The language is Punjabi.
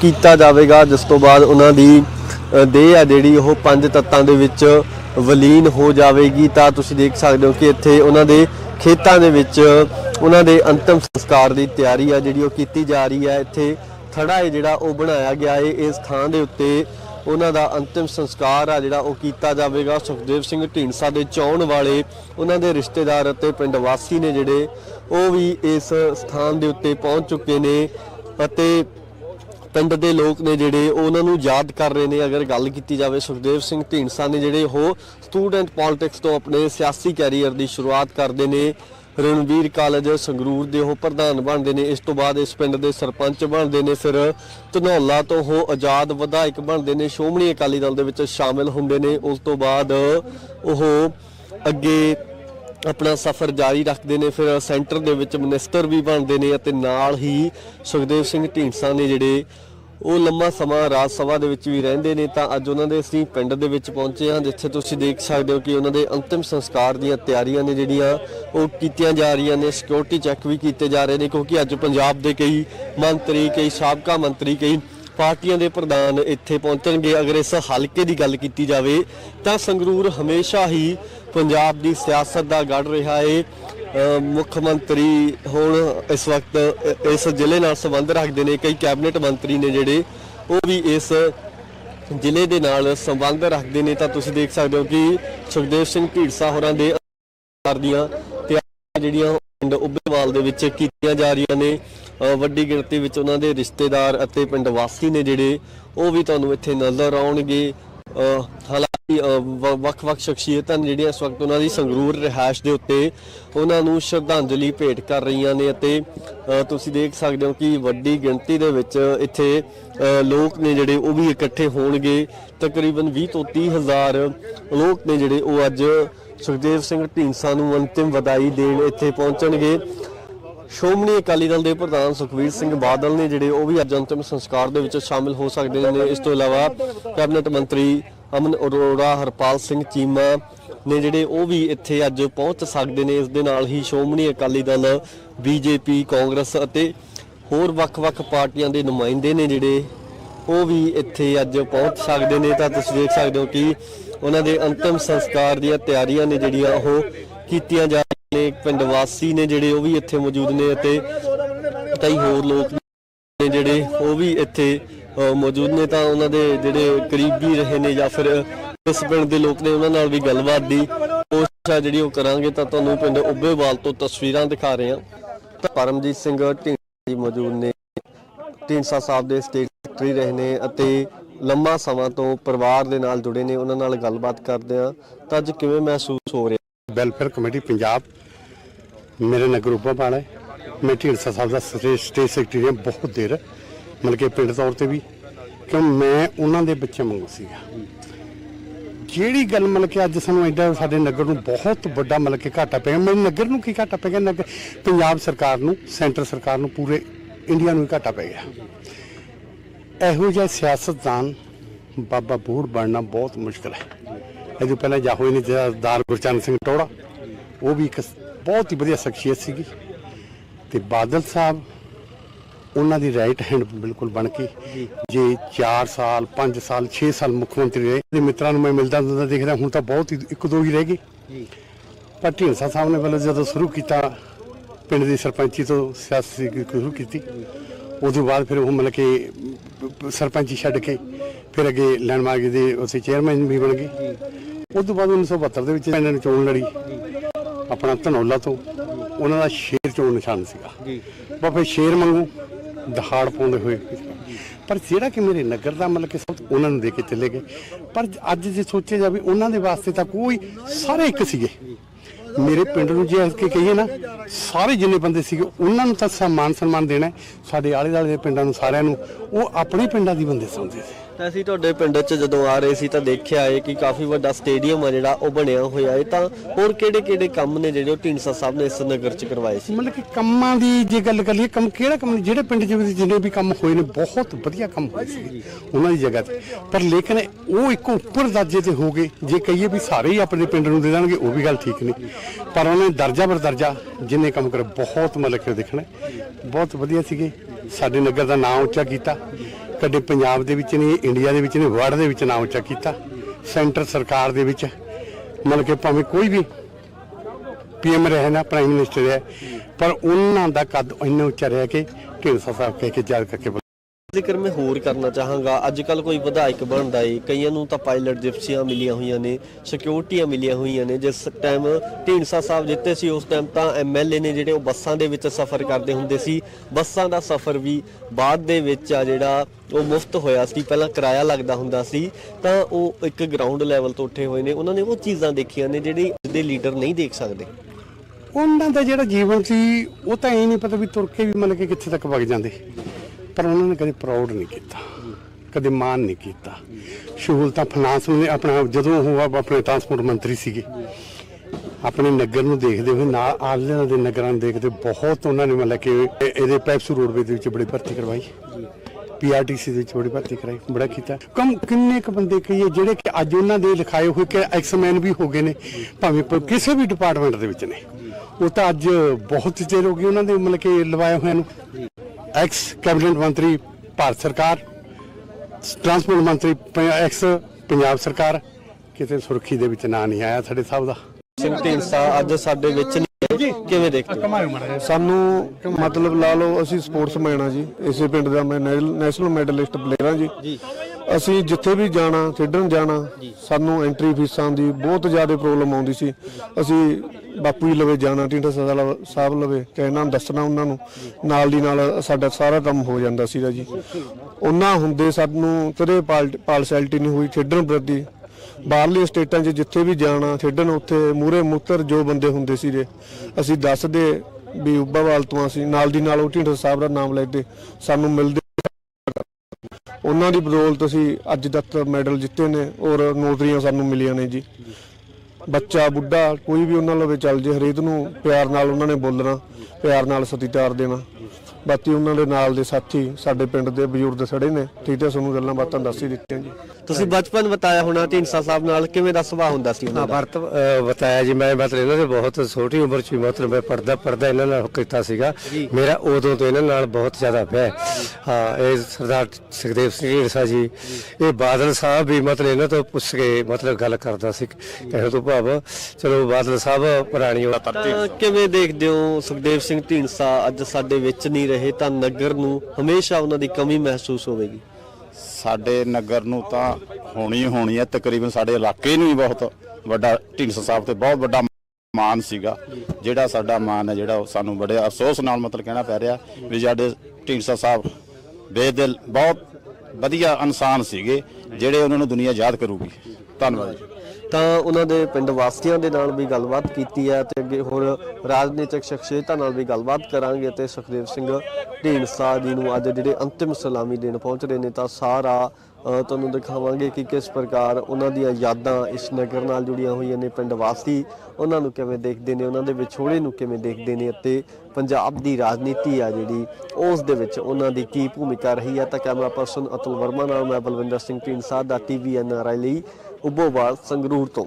ਕੀਤਾ ਜਾਵੇਗਾ, ਜਿਸ ਤੋਂ ਬਾਅਦ ਉਹਨਾਂ ਦੀ ਦੇਹ ਆ ਜਿਹੜੀ ਉਹ ਪੰਜ ਤੱਤਾਂ ਦੇ ਵਿੱਚ ਵਲੀਨ ਹੋ ਜਾਵੇਗੀ। ਤਾਂ ਤੁਸੀਂ ਦੇਖ ਸਕਦੇ ਹੋ ਕਿ ਇੱਥੇ ਉਹਨਾਂ ਦੇ ਖੇਤਾਂ ਦੇ ਵਿੱਚ ਉਹਨਾਂ ਦੇ ਅੰਤਮ ਸੰਸਕਾਰ ਦੀ ਤਿਆਰੀ ਆ ਜਿਹੜੀ ਉਹ ਕੀਤੀ ਜਾ ਰਹੀ ਹੈ ਇੱਥੇ ਥੜਾ ਹੈ ਜਿਹੜਾ ਉਹ ਬਣਾਇਆ ਗਿਆ ਹੈ ਇਸ ਥਾਂ ਦੇ ਉੱਤੇ ਉਹਨਾਂ ਦਾ ਅੰਤਿਮ ਸੰਸਕਾਰ ਆ ਜਿਹੜਾ ਉਹ ਕੀਤਾ ਜਾਵੇਗਾ। ਸੁਖਦੇਵ ਸਿੰਘ ਢੀਂਡਸਾ ਦੇ ਚਾਉਣ ਵਾਲੇ ਉਹਨਾਂ ਦੇ ਰਿਸ਼ਤੇਦਾਰ ਅਤੇ ਪਿੰਡ ਵਾਸੀ ਨੇ ਜਿਹੜੇ, ਉਹ ਵੀ ਇਸ ਸਥਾਨ ਦੇ ਉੱਤੇ ਪਹੁੰਚ ਚੁੱਕੇ ਨੇ ਅਤੇ ਪਿੰਡ ਦੇ ਲੋਕ ਨੇ ਜਿਹੜੇ, ਉਹਨਾਂ ਨੂੰ ਯਾਦ ਕਰ ਰਹੇ ਨੇ, ਅਗਰ ਗੱਲ ਕੀਤੀ ਜਾਵੇ, ਸੁਖਦੇਵ ਸਿੰਘ ਢੀਂਡਸਾ ਨੇ ਜਿਹੜੇ ਉਹ ਸਟੂਡੈਂਟ ਪੋਲਿਟਿਕਸ ਤੋਂ ਆਪਣੇ ਸਿਆਸੀ ਕੈਰੀਅਰ ਦੀ ਸ਼ੁਰੂਆਤ ਕਰਦੇ ਨੇ। ਰਣਵੀਰ ਕਾਲਜ ਸੰਗਰੂਰ ਦੇ ਉਹ ਪ੍ਰਧਾਨ ਬਣਦੇ ਨੇ। ਇਸ ਤੋਂ ਬਾਅਦ ਇਸ ਪਿੰਡ ਦੇ ਸਰਪੰਚ ਬਣਦੇ ਨੇ। ਫਿਰ ਧਨੌਲਾ ਤੋਂ ਉਹ ਆਜ਼ਾਦ ਵਿਧਾਇਕ ਬਣਦੇ ਨੇ। ਸ਼੍ਰੋਮਣੀ ਅਕਾਲੀ ਦਲ ਦੇ ਵਿੱਚ ਸ਼ਾਮਿਲ ਹੁੰਦੇ ਨੇ। ਉਸ ਤੋਂ ਬਾਅਦ ਉਹ ਅੱਗੇ ਆਪਣਾ ਸਫ਼ਰ ਜਾਰੀ ਰੱਖਦੇ ਨੇ। ਫਿਰ ਸੈਂਟਰ ਦੇ ਵਿੱਚ ਮਿਨਿਸਟਰ ਵੀ ਬਣਦੇ ਨੇ ਅਤੇ ਨਾਲ ਹੀ ਸੁਖਦੇਵ ਸਿੰਘ ਢੀਂਡਸਾ ਨੇ ਜਿਹੜੇ ਉਹ ਲੰਮਾ ਸਮਾਂ ਰਾਜ ਸਭਾ ਦੇ ਵਿੱਚ ਵੀ ਰਹਿੰਦੇ ਨੇ, ਤਾਂ ਅੱਜ ਉਹਨਾਂ ਦੇ ਅਸੀਂ ਪਿੰਡ ਦੇ ਵਿੱਚ ਪਹੁੰਚੇ ਹਾਂ, ਜਿੱਥੇ ਤੁਸੀਂ ਦੇਖ ਸਕਦੇ ਹੋ ਕਿ ਉਹਨਾਂ ਦੇ ਅੰਤਿਮ ਸੰਸਕਾਰ ਦੀਆਂ ਤਿਆਰੀਆਂ ਨੇ ਜਿਹੜੀਆਂ ਉਹ ਕੀਤੀਆਂ ਜਾ ਰਹੀਆਂ ਨੇ ਸਿਕਿਉਰਿਟੀ ਚੈੱਕ ਵੀ ਕੀਤੇ ਜਾ ਰਹੇ ਨੇ, ਕਿਉਂਕਿ ਅੱਜ ਪੰਜਾਬ ਦੇ ਕਈ ਮੰਤਰੀ, ਕਈ ਸਾਬਕਾ ਮੰਤਰੀ, ਕਈ ਪਾਰਟੀਆਂ ਦੇ ਪ੍ਰਧਾਨ ਇੱਥੇ ਪਹੁੰਚਣਗੇ। ਅਗਰ ਇਸ ਹਲਕੇ ਦੀ ਗੱਲ ਕੀਤੀ ਜਾਵੇ, ਤਾਂ ਸੰਗਰੂਰ ਹਮੇਸ਼ਾ ਹੀ ਪੰਜਾਬ ਦੀ ਸਿਆਸਤ ਦਾ ਗੜ ਰਿਹਾ ਏ। ਮੁੱਖ ਮੰਤਰੀ ਹੁਣ ਇਸ ਵਕਤ ਇਸ ਜ਼ਿਲ੍ਹੇ ਨਾਲ ਸੰਬੰਧ ਰੱਖਦੇ ਨੇ ਕਈ ਕੈਬਨਿਟ ਮੰਤਰੀ ਨੇ ਜਿਹੜੇ ਉਹ ਵੀ ਇਸ ਜ਼ਿਲ੍ਹੇ ਦੇ ਨਾਲ ਸੰਬੰਧ ਰੱਖਦੇ ਨੇ। ਤਾਂ ਤੁਸੀਂ ਦੇਖ ਸਕਦੇ ਹੋ ਕਿ ਸੁਖਦੇਵ ਸਿੰਘ ਢੀਂਡਸਾ ਹੋਰਾਂ ਦੇ ਦੀਆਂ ਤਿਆਰੀਆਂ ਜਿਹੜੀਆਂ ਪਿੰਡ ਉੱਬੇਵਾਲ ਦੇ ਵਿੱਚ ਕੀਤੀਆਂ ਜਾ ਰਹੀਆਂ ਨੇ। ਵੱਡੀ ਗਿਣਤੀ ਵਿੱਚ ਉਹਨਾਂ ਦੇ ਰਿਸ਼ਤੇਦਾਰ ਅਤੇ ਪਿੰਡ ਵਾਸੀ ਨੇ ਜਿਹੜੇ ਉਹ ਵੀ ਤੁਹਾਨੂੰ ਇੱਥੇ ਨਜ਼ਰ ਆਉਣਗੇ। ਅ, ਵੱਖ-ਵੱਖ ਸ਼ਖਸੀਅਤਾਂ ਨੇ ਜਿਹੜੀਆਂ ਇਸ ਵਕਤ ਉਹਨਾਂ ਦੀ ਸੰਗਰੂਰ ਰਿਹਾਇਸ਼ ਦੇ ਉੱਤੇ ਉਹਨਾਂ ਨੂੰ ਸ਼ਰਧਾਂਜਲੀ ਭੇਟ ਕਰ ਰਹੀਆਂ ਨੇ ਅਤੇ ਤੁਸੀਂ ਦੇਖ ਸਕਦੇ ਹੋ ਕਿ ਵੱਡੀ ਗਿਣਤੀ ਦੇ ਵਿੱਚ ਇੱਥੇ ਲੋਕ ਨੇ ਜਿਹੜੇ ਉਹ ਵੀ ਇਕੱਠੇ ਹੋਣਗੇ। ਤਕਰੀਬਨ 20 ਤੋਂ 30 ਹਜ਼ਾਰ ਲੋਕ ਨੇ ਜਿਹੜੇ ਉਹ ਅੱਜ ਸੁਖਦੇਵ ਸਿੰਘ ਢੀਂਡਸਾ ਨੂੰ ਅੰਤਿਮ ਵਧਾਈ ਦੇਣ ਇੱਥੇ ਪਹੁੰਚਣਗੇ। ਸ਼੍ਰੋਮਣੀ ਅਕਾਲੀ ਦਲ ਦੇ ਪ੍ਰਧਾਨ ਸੁਖਵੀਰ ਸਿੰਘ ਬਾਦਲ ਨੇ ਜਿਹੜੇ ਉਹ ਵੀ ਅੱਜ ਅੰਤਿਮ ਸੰਸਕਾਰ ਦੇ ਵਿੱਚ ਸ਼ਾਮਿਲ ਹੋ ਸਕਦੇ ਨੇ। ਇਸ ਤੋਂ ਇਲਾਵਾ ਕੈਬਨਿਟ ਮੰਤਰੀ ਅਮਨ ਅਰੋੜਾ, ਹਰਪਾਲ ਸਿੰਘ ਚੀਮਾ ਨੇ ਜਿਹੜੇ ਉਹ ਵੀ ਇੱਥੇ ਅੱਜ ਪਹੁੰਚ ਸਕਦੇ ਨੇ। ਇਸ ਦੇ ਨਾਲ ਹੀ ਸ਼੍ਰੋਮਣੀ ਅਕਾਲੀ ਦਲ ਬੀਜੇਪੀ ਕਾਂਗਰਸ ਅਤੇ ਹੋਰ ਵੱਖ-ਵੱਖ ਪਾਰਟੀਆਂ ਦੇ ਨੁਮਾਇੰਦੇ ਨੇ ਜਿਹੜੇ ਉਹ ਵੀ ਇੱਥੇ ਅੱਜ ਪਹੁੰਚ ਸਕਦੇ ਨੇ। ਤਾਂ ਤੁਸੀਂ ਦੇਖ ਸਕਦੇ ਹੋ ਕਿ ਉਹਨਾਂ ਦੇ ਅੰਤਮ ਸੰਸਕਾਰ ਦੀਆਂ ਤਿਆਰੀਆਂ ਨੇ ਜਿਹੜੀਆਂ ਉਹ ਕੀਤੀਆਂ ਜਾ ਰਹੀਆਂ ਨੇ। ਪਿੰਡ ਵਾਸੀ ਨੇ ਜਿਹੜੇ ਉਹ ਵੀ ਇੱਥੇ ਮੌਜੂਦ ਨੇ ਅਤੇ ਕਈ ਹੋਰ ਲੋਕ ਨੇ ਜਿਹੜੇ ਉਹ ਵੀ ਇੱਥੇ ਮੌਜੂਦ ਨੇ ਤਾਂ ਉਹਨਾਂ ਦੇ ਜਿਹੜੇ ਕਰੀਬੀ ਰਹੇ ਨੇ ਜਾਂ ਫਿਰ ਇਸ ਪਿੰਡ ਦੇ ਲੋਕ ਨੇ ਉਹਨਾਂ ਨਾਲ ਵੀ ਗੱਲਬਾਤ ਦੀ ਕੋਸ਼ਿਸ਼ ਜਿਹੜੀ ਉਹ ਕਰਾਂਗੇ ਤਾਂ ਤੁਹਾਨੂੰ ਪਿੰਡ ਉੱਬੇਵਾਲ ਤੋਂ ਤਸਵੀਰਾਂ ਦਿਖਾ ਰਹੇ ਹਾਂ। ਤਾਂ ਪਰਮਜੀਤ ਸਿੰਘ ਢੀਂਡਸਾ ਮੌਜੂਦ ਨੇ। ਢੀਂਡਸਾ ਸਾਹਿਬ ਦੇ ਸਟੇਟ ਸੈਕਟਰੀ ਰਹੇ ਨੇ ਅਤੇ ਲੰਮਾ ਸਮਾਂ ਤੋਂ ਪਰਿਵਾਰ ਦੇ ਨਾਲ ਜੁੜੇ ਨੇ, ਉਹਨਾਂ ਨਾਲ ਗੱਲਬਾਤ ਕਰਦੇ ਆ ਤਾਂ ਅੱਜ ਕਿਵੇਂ ਮਹਿਸੂਸ ਹੋ ਰਿਹਾ? ਵੈਲਫੇਅਰ ਕਮੇਟੀ ਪੰਜਾਬ, ਮੇਰੇ ਨਗਰ ਉਪਾਪਾਲ ਹੈ। ਮੈਂ ਢੀਂਡਸਾ ਸਾਹਿਬ ਦਾ ਸਟੇਟ ਸੈਕਟਰੀ ਬਹੁਤ ਦੇਰ। ਮਤਲਬ ਕਿ ਪਿੰਡ ਤੌਰ ਤੇ ਵੀ, ਕਿਉਂ ਮੈਂ ਉਹਨਾਂ ਦੇ ਬੱਚੇ ਵਾਂਗੂ ਸੀਗਾ। ਜਿਹੜੀ ਗੱਲ ਮਤਲਬ ਕਿ ਅੱਜ ਸਾਨੂੰ ਐਡਾ ਸਾਡੇ ਨਗਰ ਨੂੰ ਬਹੁਤ ਵੱਡਾ ਮਤਲਬ ਕਿ ਘਾਟਾ ਪਿਆ ਮੇਰੇ ਨਗਰ ਨੂੰ ਕੀ ਘਾਟਾ ਪੈ ਗਿਆ? ਨਗਰ, ਪੰਜਾਬ ਸਰਕਾਰ ਨੂੰ, ਸੈਂਟਰ ਸਰਕਾਰ ਨੂੰ ਪੂਰੇ ਇੰਡੀਆ ਨੂੰ ਹੀ ਘਾਟਾ ਪੈ ਗਿਆ। ਇਹੋ ਜਿਹਾ ਸਿਆਸਤਦਾਨ ਬਾਬਾ ਬੂੜ ਬਣਨਾ ਬਹੁਤ ਮੁਸ਼ਕਲ ਹੈ। ਇਹ ਇਹਦੇ ਪਹਿਲਾਂ ਜਾ ਹੋਏ ਨੇ ਜਥੇਦਾਰ ਗੁਰਚਰਨ ਸਿੰਘ ਟੋੜਾ ਉਹ ਵੀ ਇੱਕ ਬਹੁਤ ਹੀ ਵਧੀਆ ਸ਼ਖਸੀਅਤ ਸੀਗੀ। ਤੇ ਬਾਦਲ ਸਾਹਿਬ ਉਹਨਾਂ ਦੀ ਰਾਈਟ ਹੈਂਡ ਬਿਲਕੁਲ ਬਣ ਕੇ ਜੇ। 4 ਸਾਲ 5 ਸਾਲ 6 ਸਾਲ ਮੁੱਖ ਮੰਤਰੀ ਰਹੇ ਤੇ ਮਿੱਤਰਾਂ ਨੂੰ ਮੈਂ ਮਿਲਦਾ ਹੁੰਦਾ ਦੇਖਦਾ ਹੁਣ ਤਾਂ ਬਹੁਤ ਹੀ ਇੱਕ ਦੋ ਹੀ ਰਹਿ ਗਏ। ਪਰ ਢੀਂਡਸਾ ਸਾਹਿਬ ਨੇ ਪਹਿਲਾਂ ਜਦੋਂ ਸ਼ੁਰੂ ਕੀਤਾ ਪਿੰਡ ਦੀ ਸਰਪੰਚੀ ਤੋਂ ਸਿਆਸੀ ਸ਼ੁਰੂ ਕੀਤੀ ਉਹਦੇ ਬਾਅਦ ਫਿਰ ਉਹ ਮਤਲਬ ਕਿ ਸਰਪੰਚੀ ਛੱਡ ਕੇ ਫਿਰ ਅੱਗੇ ਲੈਂਡਮਾਰਕ ਦੇ ਉਸੇ ਚੇਅਰਮੈਨ ਵੀ ਬਣ ਗਏ। ਤੋਂ ਬਾਅਦ 1972 ਦੇ ਵਿੱਚ ਇਹਨਾਂ ਨੇ ਚੋਣ ਲੜੀ। ਆਪਣਾ ਧਨੌਲਾ ਤੋਂ ਉਹਨਾਂ ਦਾ ਸ਼ੇਰ ਚੋਣ ਨਿਸ਼ਾਨ ਸੀਗਾ। ਜੀ। ਬਾਬੇ ਸ਼ੇਰ ਮੰਗੂ ਦਹਾੜ ਪਾਉਂਦੇ ਹੋਏ। ਪਰ ਜਿਹੜਾ ਕਿ ਮੇਰੇ ਨਗਰ ਦਾ ਮਤਲਬ ਕਿ ਸਭ ਉਹਨਾਂ ਨੂੰ ਦੇ ਕੇ ਚਲੇ ਗਏ। ਪਰ ਅੱਜ ਜੇ ਸੋਚਿਆ ਜਾਵੇ, ਉਹਨਾਂ ਦੇ ਵਾਸਤੇ ਤਾਂ ਕੋਈ ਸਾਰੇ ਇੱਕ ਸੀਗੇ। ਮੇਰੇ ਪਿੰਡ ਨੂੰ ਜੇ ਅਸੀਂ ਕਹੀਏ ਨਾ, ਸਾਰੇ ਜਿੰਨੇ ਬੰਦੇ ਸੀਗੇ, ਉਹਨਾਂ ਨੂੰ ਤਾਂ ਸਨਮਾਨ ਸਨਮਾਨ ਦੇਣਾ ਸਾਡੇ ਆਲੇ ਦੁਆਲੇ ਦੇ ਪਿੰਡਾਂ ਨੂੰ ਸਾਰਿਆਂ ਨੂੰ, ਉਹ ਆਪਣੇ ਪਿੰਡਾਂ ਦੀ ਬੰਦੇ ਸਮਝਦੇ ਸੀ। ਤਾਂ ਅਸੀਂ ਤੁਹਾਡੇ ਪਿੰਡ 'ਚ ਜਦੋਂ ਆ ਰਹੇ ਸੀ ਤਾਂ ਦੇਖਿਆ ਹੈ ਕਿ ਕਾਫੀ ਵੱਡਾ ਸਟੇਡੀਅਮ ਆ ਜਿਹੜਾ ਉਹ ਬਣਿਆ ਹੋਇਆ ਹੈ। ਤਾਂ ਹੋਰ ਕਿਹੜੇ ਕਿਹੜੇ ਕੰਮ ਨੇ ਜਿਹੜੇ ਉਹ ਢੀਂਡਸਾ ਸਾਹਿਬ ਨੇ ਇਸ ਨਗਰ 'ਚ ਕਰਵਾਏ ਸੀ? ਮਤਲਬ ਕਿ ਕੰਮਾਂ ਦੀ ਜੇ ਗੱਲ ਕਰੀਏ, ਕੰਮ ਕਿਹੜਾ ਕੰਮ ਨੇ? ਜਿਹੜੇ ਪਿੰਡ 'ਚ ਜਿੰਨੇ ਵੀ ਕੰਮ ਹੋਏ ਨੇ, ਬਹੁਤ ਵਧੀਆ ਕੰਮ ਹੋਏ ਸੀ ਉਹਨਾਂ ਦੀ ਜਗ੍ਹਾ ਤੇ। ਪਰ ਲੇਕਿਨ ਉਹ ਇੱਕ ਉੱਪਰ ਦਰਜੇ ਤੇ ਹੋ ਗਏ। ਜੇ ਕਹੀਏ ਵੀ ਸਾਰੇ ਹੀ ਆਪਣੇ ਪਿੰਡ ਨੂੰ ਦੇ ਦੇਣਗੇ, ਉਹ ਵੀ ਗੱਲ ਠੀਕ ਨਹੀਂ। ਪਰ ਉਹਨੇ ਦਰਜਾ ਪਰ ਦਰਜਾ ਜਿੰਨੇ ਕੰਮ ਕਰੇ, ਬਹੁਤ ਮਤਲਬ ਕਿ ਦੇਖਣਾ ਬਹੁਤ ਵਧੀਆ ਸੀਗੇ। ਸਾਡੇ ਨਗਰ ਦਾ ਨਾਮ ਉੱਚਾ ਕੀਤਾ। ਕਦੇ ਪੰਜਾਬ ਦੇ ਵਿੱਚ ਨਹੀਂ, ਇੰਡੀਆ ਦੇ ਵਿੱਚ ਨਹੀਂ ਵਰਲਡ ਦੇ ਵਿੱਚ ਨਾਮ ਉੱਚਾ ਕੀਤਾ। ਸੈਂਟਰ ਸਰਕਾਰ ਦੇ ਵਿੱਚ। ਮਤਲਬ ਕਿ ਭਾਵੇਂ ਕੋਈ ਵੀ ਪੀਐਮ ਰਹੇ ਨਾ ਪ੍ਰਾਈਮ ਮਿਨਿਸਟਰ ਹੈ ਪਰ ਉਹਨਾਂ ਦਾ ਕੱਦ ਇੰਨਾ ਉੱਚਾ ਰਿਹਾ ਕਿ ਢੀਂਡਸਾ ਸਾਹਿਬ ਕਹਿ ਕੇ ਯਾਦ ਕਰਕੇ ਜ਼ਿਕਰ ਮੈਂ ਹੋਰ ਕਰਨਾ ਚਾਹਾਂਗਾ। ਅੱਜ ਕੱਲ ਕੋਈ ਵਿਧਾਇਕ ਬਣਦਾ ਏ। ਕਈਆਂ ਨੂੰ ਤਾਂ ਪਾਇਲਟ ਜਿਪਸੀਆਂ ਮਿਲੀਆਂ ਹੋਈਆਂ ਨੇ ਸਿਕਿਉਰਟੀਆਂ ਮਿਲੀਆਂ ਹੋਈਆਂ ਨੇ। ਜਿਸ ਟਾਈਮ ਢੀਂਡਸਾ ਸਾਹਿਬ ਜਿੱਤੇ ਸੀ, ਉਸ ਟਾਈਮ ਤਾਂ ਐਮਐਲਏ ਨੇ ਜਿਹੜੇ ਉਹ ਬੱਸਾਂ ਦੇ ਵਿੱਚ ਸਫ਼ਰ ਕਰਦੇ ਹੁੰਦੇ ਸੀ। ਬੱਸਾਂ ਦਾ ਸਫ਼ਰ ਵੀ ਬਾਅਦ ਦੇ ਵਿੱਚ ਆ ਜਿਹੜਾ ਉਹ ਮੁਫਤ ਹੋਇਆ ਸੀ। ਪਹਿਲਾਂ ਕਿਰਾਇਆ ਲੱਗਦਾ ਹੁੰਦਾ ਸੀ। ਤਾਂ ਉਹ ਇੱਕ ਗਰਾਊਂਡ ਲੈਵਲ ਤੋਂ ਉੱਠੇ ਹੋਏ ਨੇ। ਉਹਨਾਂ ਨੇ ਉਹ ਚੀਜ਼ਾਂ ਦੇਖੀਆਂ ਨੇ ਜਿਹੜੀ ਅੱਜ ਦੇ ਲੀਡਰ ਨਹੀਂ ਦੇਖ ਸਕਦੇ। ਉਹਨਾਂ ਦਾ ਜਿਹੜਾ ਜੀਵਨ ਸੀ, ਉਹ ਤਾਂ ਇਹ ਨਹੀਂ ਪਤਾ ਵੀ ਤੁਰ ਕੇ ਵੀ ਮਤਲਬ ਕਿ ਕਿੱਥੇ ਤੱਕ ਵਗ ਜਾਂਦੇ। ਪਰ ਉਹਨਾਂ ਨੇ ਕਦੇ ਪ੍ਰਾਊਡ ਨਹੀਂ ਕੀਤਾ। ਕਦੇ ਮਾਣ ਨਹੀਂ ਕੀਤਾ। ਸਹੂਲਤਾਂ ਫਾਈਨਾਂਸ ਨੇ ਆਪਣਾ ਜਦੋਂ ਉਹ ਆਪਣੇ ਟਰਾਂਸਪੋਰਟ ਮੰਤਰੀ ਸੀਗੇ, ਆਪਣੇ ਨਗਰ ਨੂੰ ਦੇਖਦੇ ਹੋਏ ਨਾਲ ਆਲੇ ਦੇ ਨਗਰਾਂ ਨੂੰ ਦੇਖਦੇ ਬਹੁਤ ਉਹਨਾਂ ਨੇ ਮਤਲਬ ਕਿ ਇਹਦੇ ਪੈਪਸੂ ਰੋਡਵੇ ਦੇ ਵਿੱਚ ਬੜੀ ਭਰਤੀ ਕਰਵਾਈ। ਪੀਆਰਟੀਸੀ ਦੇ ਵਿੱਚ ਬੜੀ ਭਰਤੀ ਕਰਾਈ, ਬੜਾ ਕੀਤਾ। ਕਮ ਕਿੰਨੇ ਕ ਬੰਦੇ ਕਹੀਏ ਜਿਹੜੇ ਕਿ ਅੱਜ ਉਹਨਾਂ ਦੇ ਲਿਖਾਏ ਹੋਏ ਕਿ ਐਕਸਮੈਨ ਵੀ ਹੋ ਗਏ ਨੇ, ਭਾਵੇਂ ਕਿਸੇ ਵੀ ਡਿਪਾਰਟਮੈਂਟ ਦੇ ਵਿੱਚ ਨੇ। ਉਹ ਤਾਂ ਅੱਜ ਬਹੁਤ ਚਿਰ ਹੋ ਗਈ ਉਹਨਾਂ ਦੇ ਮਤਲਬ ਕਿ ਲਵਾਏ ਹੋਇਆਂ ਨੂੰ। ਐਕਸ ਕੈਬਨਿਟ ਮੰਤਰੀ ਭਾਰਤ ਸਰਕਾਰ ਟਰਾਂਸਪੋਰਟ ਮੰਤਰੀ ਪ- ਐਕਸ ਪੰਜਾਬ ਸਰਕਾਰ ਕਿਤੇ ਸੁਰਖੀ ਦੇ ਵਿੱਚ ਨਾਂ ਨਹੀਂ ਆਇਆ ਸਾਡੇ ਸਾਹਿਬ ਦਾ। ਸਿੰਘ ਢੀਂਡਸਾ ਅੱਜ ਸਾਡੇ ਵਿੱਚ ਨਹੀਂ। ਕਿਵੇਂ ਦੇਖਦੇ ਸਾਨੂੰ ਮਤਲਬ ਲਾ ਲਓ ਅਸੀਂ ਸਪੋਰਟਸਮੈਨ ਆ ਜੀ। ਇਸੇ ਪਿੰਡ ਦਾ ਮੈਂ ਨੈਲ- ਨੈਸ਼ਨਲ ਮੈਡਲਿਸਟ ਪਲੇਅਰ ਆ ਜੀ। ਜੀ। ਅਸੀਂ ਜਿੱਥੇ ਵੀ ਜਾਣਾ ਖੇਡਣ ਜਾਣਾ ਸਾਨੂੰ ਐਂਟਰੀ ਫੀਸਾਂ ਦੀ ਬਹੁਤ ਜ਼ਿਆਦਾ ਪ੍ਰੋਬਲਮ ਆਉਂਦੀ ਸੀ। ਅਸੀਂ ਬਾਪੂ ਜੀ ਲਵੇ, ਜਾਣਾ ਟਿੰਡਾ ਸਾਹਿਬ ਲਵੇ ਤੇ ਇਹਨਾਂ ਨੂੰ ਦੱਸਣਾ ਉਹਨਾਂ ਨੂੰ, ਨਾਲ ਦੀ ਨਾਲ ਸਾਡਾ ਸਾਰਾ ਕੰਮ ਹੋ ਜਾਂਦਾ ਸੀਗਾ ਜੀ। ਉਹਨਾਂ ਹੁੰਦੇ ਸਾਨੂੰ ਕਦੇ ਪਾਲਸੈਲਿਟੀ ਨਹੀਂ ਹੋਈ, ਖੇਡਣ ਪ੍ਰਤੀ। ਬਾਹਰਲੀ ਸਟੇਟਾਂ 'ਚ ਜਿੱਥੇ ਵੀ ਜਾਣਾ, ਖੇਡਣ ਉੱਥੇ ਮੂਰੇ ਮੁੱਤਰ ਜੋ ਬੰਦੇ ਹੁੰਦੇ ਸੀਗੇ। ਅਸੀਂ ਦੱਸਦੇ ਵੀ ਉੱਬਾਵਾਲ ਤੋਂ ਅਸੀਂ, ਨਾਲ ਦੀ ਨਾਲ ਉਹ ਢੀਂਡਸਾ ਸਾਹਿਬ ਦਾ ਨਾਮ ਲੈਦੇ ਸਾਨੂੰ ਮਿਲਦੇ। ਉਹਨਾਂ ਦੀ ਬਦੌਲਤ ਅਸੀਂ ਅੱਜ ਤੱਕ ਮੈਡਲ ਜਿੱਤੇ ਨੇ ਔਰ ਨੌਕਰੀਆਂ ਸਾਨੂੰ ਮਿਲੀਆਂ ਨੇ ਜੀ। ਬੱਚਾ, ਬੁੱਢਾ, ਕੋਈ ਵੀ ਉਹਨਾਂ ਲਵੇ ਚੱਲ ਜੇ ਹਰੇਕ ਨੂੰ ਪਿਆਰ ਨਾਲ ਉਹਨਾਂ ਨੇ ਬੋਲਣਾ, ਪਿਆਰ ਨਾਲ ਸਤਿਕਾਰ ਦੇਣਾ। ਬਾਕੀ ਉਹਨਾਂ ਦੇ ਨਾਲ ਦੇ ਸਾਥੀ ਸਾਡੇ ਪਿੰਡ ਦੇ ਬਜ਼ੁਰਗ ਖੜੇ ਨੇ। ਠੀਕ ਹੈ ਤੁਹਾਨੂੰ ਗੱਲਾਂ ਬਾਤਾਂ ਦੱਸ ਹੀ ਦਿੱਤੀਆਂ ਜੀ। ਤੁਸੀਂ ਬਚਪਨ ਬਤਾਇਆ ਹੋਣਾ ਢੀਂਡਸਾ ਸਾਹਿਬ ਨਾਲ ਕਿਵੇਂ ਦਾ ਸੁਭਾਅ ਹੁੰਦਾ ਸੀ ਉਹਨਾਂ ਦਾ? ਵਰਤ ਬਤਾਇਆ ਜੀ ਮੈਂ ਮਤਲਬ ਇਹਨਾਂ ਦੇ ਬਹੁਤ ਛੋਟੀ ਉਮਰ 'ਚ ਹੀ ਮਤਲਬ ਮੈਂ ਪੜਦਾ ਪੜਦਾ ਇਹਨਾਂ ਨਾਲ ਕੀਤਾ ਸੀਗਾ। ਮੇਰਾ ਉਦੋਂ ਤੋਂ ਇਹਨਾਂ ਨਾਲ ਬਹੁਤ ਜ਼ਿਆਦਾ ਪਿਆ ਹੈ। ਹਾਂ ਇਹ ਸਰਦਾਰ ਸੁਖਦੇਵ ਸਿੰਘ ਢੀਂਡਸਾ ਜੀ ਇਹ ਬਾਦਲ ਸਾਹਿਬ ਵੀ ਮਤਲਬ ਇਹਨਾਂ ਤੋਂ ਪੁੱਛ ਕੇ ਮਤਲਬ ਗੱਲ ਕਰਦਾ ਸੀ ਕਹਿਣ ਤੋਂ ਭਾਵ ਚਲੋ ਬਾਦਲ ਸਾਹਿਬ ਪੁਰਾਣੀ ਕਿਵੇਂ ਦੇਖਦੇ ਹੋ ਸੁਖਦੇਵ ਸਿੰਘ ਢੀਂਡਸਾ ਅੱਜ ਸਾਡੇ ਵਿੱਚ ਨਹੀਂ ਰਹੇ ਤਾਂ ਨਗਰ ਨੂੰ ਹਮੇਸ਼ਾ ਉਹਨਾਂ ਦੀ ਕਮੀ ਮਹਿਸੂਸ ਹੋਵੇਗੀ। ਸਾਡੇ ਨਗਰ ਨੂੰ ਤਾਂ ਹੋਣੀ ਹੋਣੀ ਹੈ ਤਕਰੀਬਨ ਸਾਡੇ ਇਲਾਕੇ ਨੂੰ ਹੀ ਬਹੁਤ ਵੱਡਾ ਢੀਂਡਸਾ ਸਾਹਿਬ ਤੇ ਬਹੁਤ ਵੱਡਾ ਮਾਨ ਸੀਗਾ। ਜਿਹੜਾ ਸਾਡਾ ਮਾਨ ਹੈ ਜਿਹੜਾ ਉਹ ਸਾਨੂੰ ਬੜੇ ਅਫਸੋਸ ਨਾਲ ਮਤਲਬ ਕਹਿਣਾ ਪੈ ਰਿਹਾ ਵੀ ਸਾਡੇ ਢੀਂਡਸਾ ਸਾਹਿਬ ਬੇਦਿਲ ਬਹੁਤ ਵਧੀਆ ਇਨਸਾਨ ਸੀਗੇ। ਜਿਹੜੇ ਉਹਨਾਂ ਨੂੰ ਦੁਨੀਆ ਯਾਦ ਕਰੂਗੀ। ਧੰਨਵਾਦ ਜੀ। ਤਾਂ ਉਹਨਾਂ ਦੇ ਪਿੰਡ ਵਾਸੀਆਂ ਦੇ ਨਾਲ ਵੀ ਗੱਲਬਾਤ ਕੀਤੀ ਹੈ ਤੇ ਅੱਗੇ ਹੋਰ ਰਾਜਨੀਤਿਕ ਸ਼ਖਸੀਅਤਾਂ ਨਾਲ ਵੀ ਗੱਲਬਾਤ ਕਰਾਂਗੇ ਤੇ ਸੁਖਦੇਵ ਸਿੰਘ ਢੀਂਡਸਾ ਜੀ ਨੂੰ ਅੱਜ ਜਿਹੜੇ ਅੰਤਿਮ ਸਲਾਮੀ ਦੇਣ ਪਹੁੰਚ ਰਹੇ ਨੇ ਤਾਂ ਸਾਰਾ ਤੁਹਾਨੂੰ ਦਿਖਾਵਾਂਗੇ ਕਿ ਕਿਸ ਪ੍ਰਕਾਰ ਉਹਨਾਂ ਦੀਆਂ ਯਾਦਾਂ ਇਸ ਨਗਰ ਨਾਲ ਜੁੜੀਆਂ ਹੋਈਆਂ ਨੇ, ਪਿੰਡ ਵਾਸੀ ਉਹਨਾਂ ਨੂੰ ਕਿਵੇਂ ਦੇਖਦੇ ਨੇ, ਉਹਨਾਂ ਦੇ ਵਿਛੋੜੇ ਨੂੰ ਕਿਵੇਂ ਦੇਖਦੇ ਨੇ ਅਤੇ ਪੰਜਾਬ ਦੀ ਰਾਜਨੀਤੀ ਆ ਜਿਹੜੀ, ਉਸ ਦੇ ਵਿੱਚ ਉਹਨਾਂ ਦੀ ਕੀ ਭੂਮਿਕਾ ਰਹੀ ਹੈ ਤਾਂ ਕੈਮਰਾ ਪਰਸਨ ਅਤੁਲ ਵਰਮਾ ਨਾਲ ਮੈਂ ਬਲਵਿੰਦਰ ਸਿੰਘ ਢੀਂਡਸਾ ਦਾ ਟੀਵੀ ਐਨਆਰਆਈ ਲਈ, ਉਬੋਵਾਲ ਸੰਗਰੂਰ ਤੋਂ।